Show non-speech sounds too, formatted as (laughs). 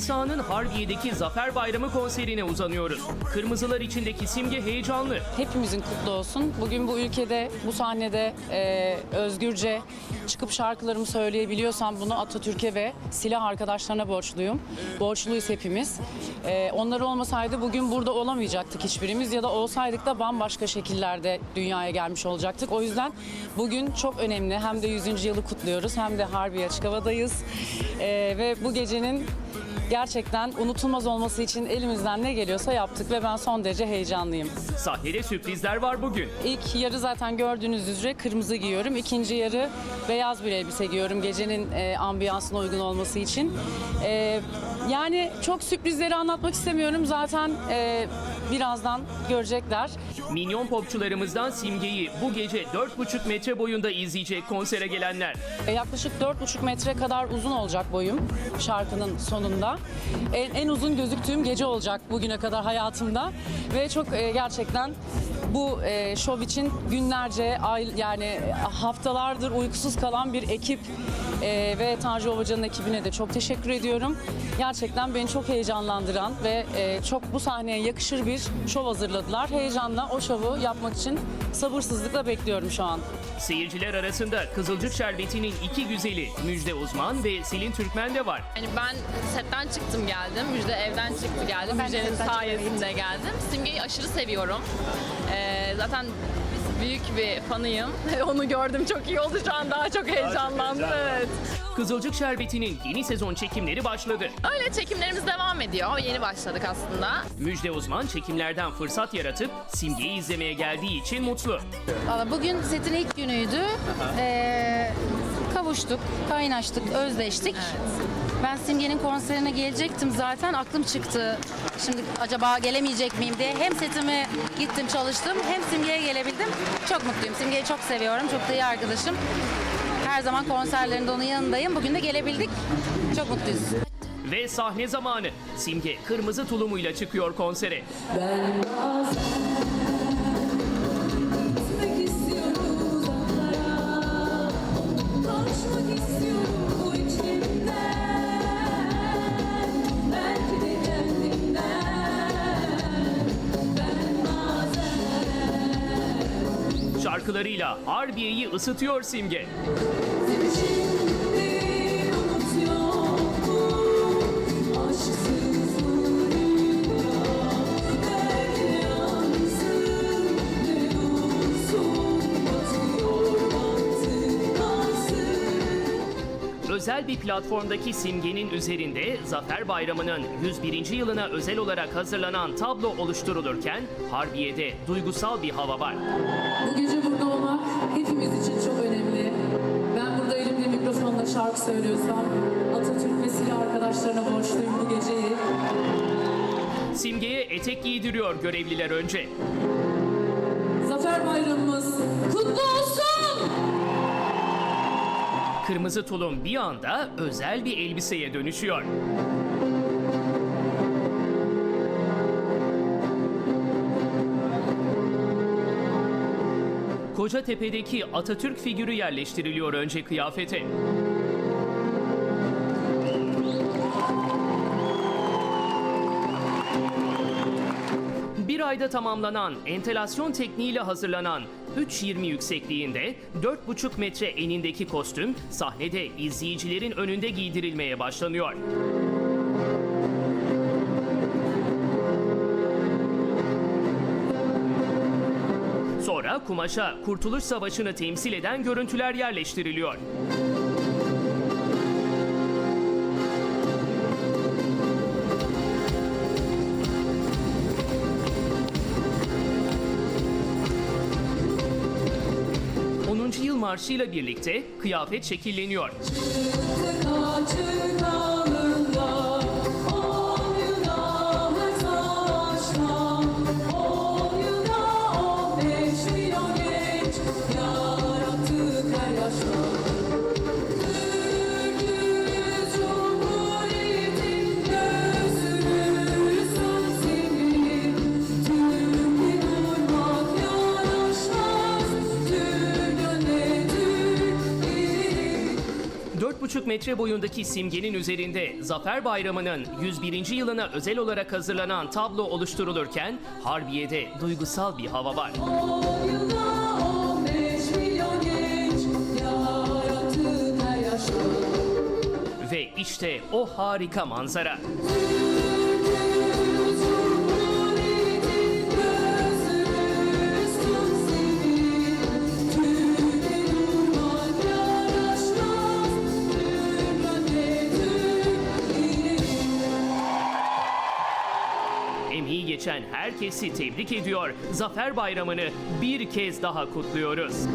sahanın Harbiye'deki Zafer Bayramı konserine uzanıyoruz. Kırmızılar içindeki simge heyecanlı. Hepimizin kutlu olsun. Bugün bu ülkede, bu sahnede e, özgürce çıkıp şarkılarımı söyleyebiliyorsam bunu Atatürk'e ve silah arkadaşlarına borçluyum. Borçluyuz hepimiz. E, onlar olmasaydı bugün burada olamayacaktık hiçbirimiz ya da olsaydık da bambaşka şekillerde dünyaya gelmiş olacaktık. O yüzden bugün çok önemli. Hem de 100. yılı kutluyoruz hem de Harbiye Açık Hava'dayız. E, ve bu gecenin gerçekten unutulmaz olması için elimizden ne geliyorsa yaptık ve ben son derece heyecanlıyım. Sahnede sürprizler var bugün. İlk yarı zaten gördüğünüz üzere kırmızı giyiyorum. İkinci yarı beyaz bir elbise giyiyorum gecenin e, ambiyansına uygun olması için. E, yani çok sürprizleri anlatmak istemiyorum. Zaten e, birazdan görecekler. Minyon popçularımızdan Simge'yi bu gece 4,5 metre boyunda izleyecek konsere gelenler. E, yaklaşık 4,5 metre kadar uzun olacak boyum şarkının sonunda. En, en uzun gözüktüğüm gece olacak bugüne kadar hayatımda. Ve çok e, gerçekten bu e, şov için günlerce, ay, yani haftalardır uykusuz kalan bir ekip e, ve Tanju Ovacı'nın ekibine de çok teşekkür ediyorum. Gerçekten beni çok heyecanlandıran ve e, çok bu sahneye yakışır bir şov hazırladılar. Heyecanla o şovu yapmak için sabırsızlıkla bekliyorum şu an. Seyirciler arasında Kızılcık Şerbeti'nin iki güzeli Müjde Uzman ve Selin Türkmen de var. Yani ben setten çıktım geldim. Müjde evden çıktı geldi. Müjde'nin sayesinde geldim. Simge'yi aşırı seviyorum. Ee, zaten büyük bir fanıyım. (laughs) Onu gördüm çok iyi oldu şu an daha çok heyecanlandım. Evet. Kızılcık Şerbeti'nin yeni sezon çekimleri başladı. Öyle çekimlerimiz devam ediyor. Yeni başladık aslında. Müjde Uzman çekimlerden fırsat yaratıp Simge'yi izlemeye geldiği için mutlu. Valla bugün setin ilk günüydü. Ee, kavuştuk, kaynaştık, özleştik. Ben Simge'nin konserine gelecektim zaten aklım çıktı. Şimdi acaba gelemeyecek miyim diye hem setime gittim çalıştım hem Simge'ye gelebildim. Çok mutluyum. Simge'yi çok seviyorum. Çok da iyi arkadaşım. Her zaman konserlerinde onun yanındayım. Bugün de gelebildik. Çok mutluyuz. Ve sahne zamanı. Simge kırmızı tulumuyla çıkıyor konsere. Gitmek istiyorum uzaklara Kavuşmak istiyorum Şarkılarıyla Harbiye'yi ısıtıyor Simge. Özel bir platformdaki Simge'nin üzerinde Zafer Bayramı'nın 101. yılına özel olarak hazırlanan tablo oluşturulurken Harbiye'de duygusal bir hava var. Bu gece burada olmak hepimiz için çok önemli. Ben burada elimde mikrofonla şarkı söylüyorsam Atatürk ve silah arkadaşlarına borçluyum bu geceyi. Simge'ye etek giydiriyor görevliler önce. Zafer Bayramımız kutlu olsun! Kırmızı tulum bir anda özel bir elbiseye dönüşüyor. Kocatepe'deki Atatürk figürü yerleştiriliyor önce kıyafete. Ayda tamamlanan entelasyon tekniğiyle hazırlanan 3.20 yüksekliğinde 4,5 metre enindeki kostüm sahnede izleyicilerin önünde giydirilmeye başlanıyor. Sonra kumaşa Kurtuluş Savaşı'nı temsil eden görüntüler yerleştiriliyor. ...10. yıl marşıyla birlikte kıyafet şekilleniyor. Kaçır kalında 4,5 metre boyundaki simgenin üzerinde Zafer Bayramı'nın 101. yılına özel olarak hazırlanan tablo oluşturulurken Harbiye'de duygusal bir hava var. On yılda 15 milyon genç Yarattık her yaşta Ve işte o harika manzara. Emeği geçen herkesi tebrik ediyor. Zafer Bayramı'nı bir kez daha kutluyoruz.